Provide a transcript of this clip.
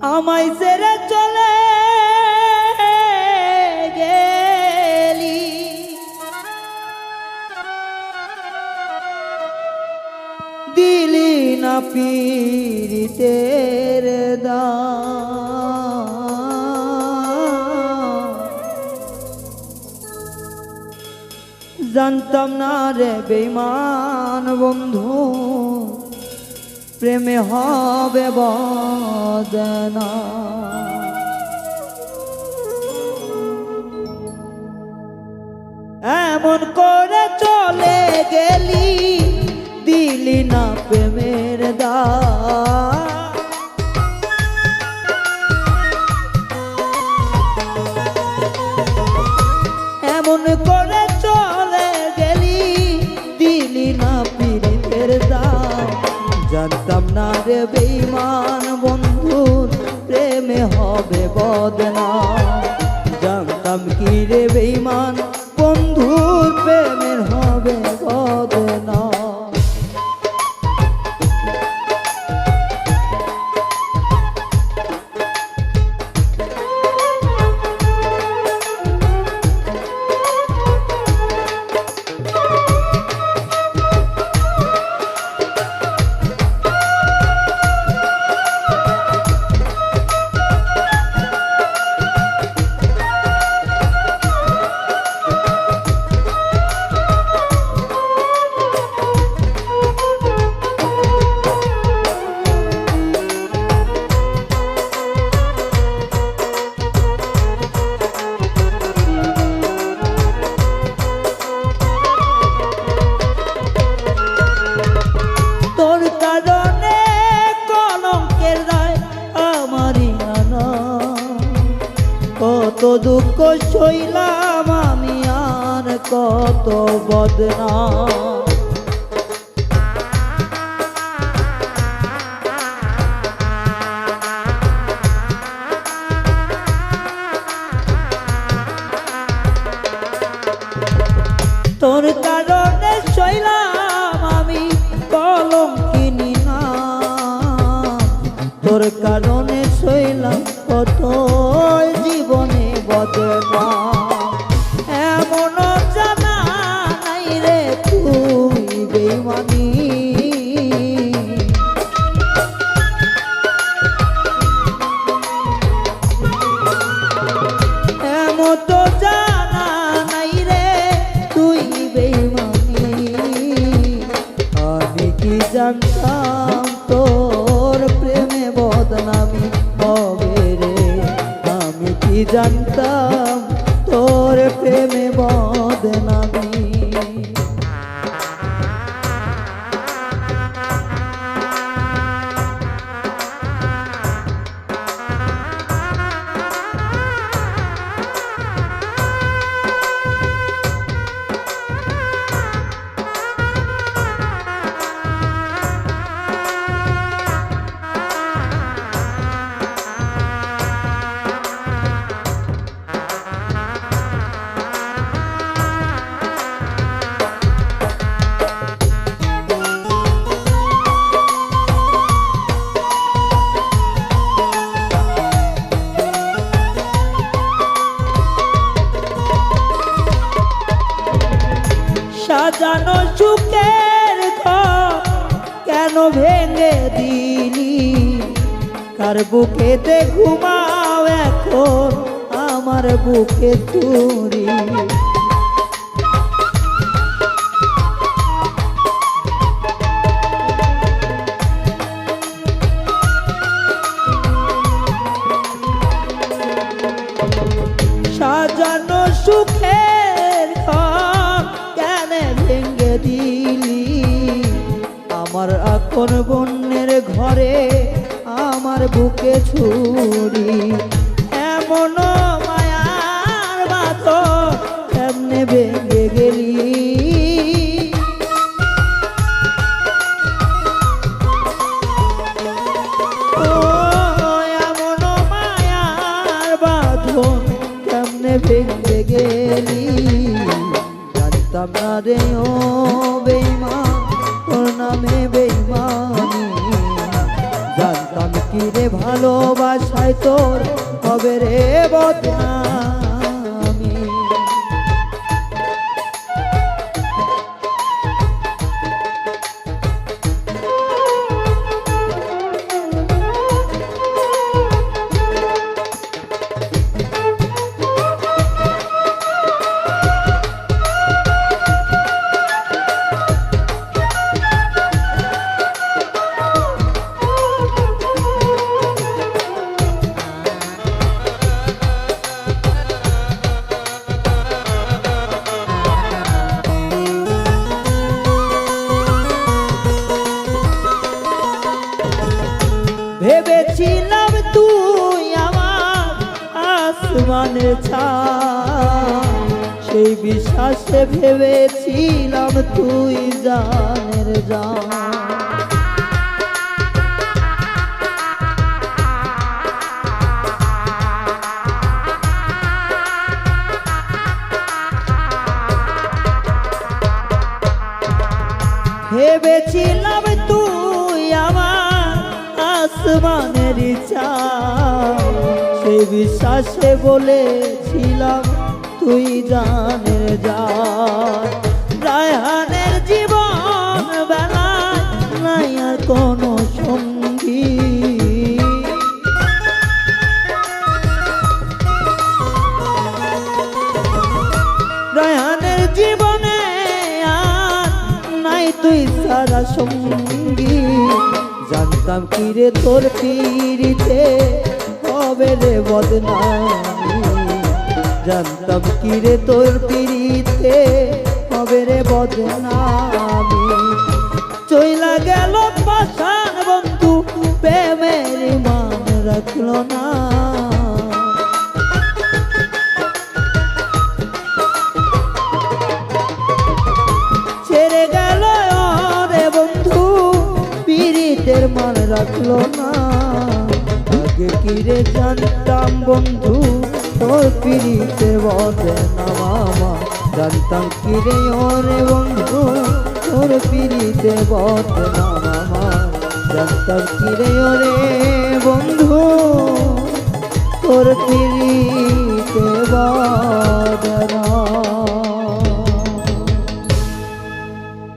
আমায় ছেড়ে চলে গেলি। দিলি না পীড়িতের দা জানতাম না রে বেমান বন্ধু। প্রেমে হবে বদনা। এমন করে চলে গেলি দিলি না প্রেমের দা রে বেইমান বন্ধুর প্রেমে হবে বদনা জানতাম কি রে বেইমান কত দুঃখ সইলাম আমি আর কত বদনা তোর কারণে জানতাম তোর প্রেমে বদনামি। সাজানো সুখের কেন ভেঙে দিলি কার বুকেতে ঘুমাও এখন? আমার বুকে তুরি সাজানো সুখের এখন বন্যের ঘরে আমার বুকে ছুরি। এমন মায়ার বাত এমনে ভেঙে গেলি? এমন মায়ার গেলি? জানতাম না রে ও বেইমান। ভালোবাসায় তোর হবে রে বদনামি ভেবেছিলাম তুই আমার আসমানে ছা সেই বিশ্বাসে ভেবেছিলাম তুই জানের জান। আসমানের সেই বিশ্বাসে বলেছিলাম তুই জানে যা। জীবন বেলায় নাই আর কোনো সঙ্গী জানতাম কিরে তোর পিড়িতে। হবে রে বদনামি। জানতাম কিরে তোর পিড়িতে। হবে রে বদনামি। চইলা গেল পাশান বন্ধু, প্রেমের মান রাখল না। পীড়িতের মান রাখল না। আগে কি রে জানতাম বন্ধু, তোর পীড়িতের বদে না মামা। জানতাম কি রে ওরে বন্ধু, তোর পীড়িতে বদে না মামা। জানতাম কি রে ওরে বন্ধু, তোর পীড়িতে বদে না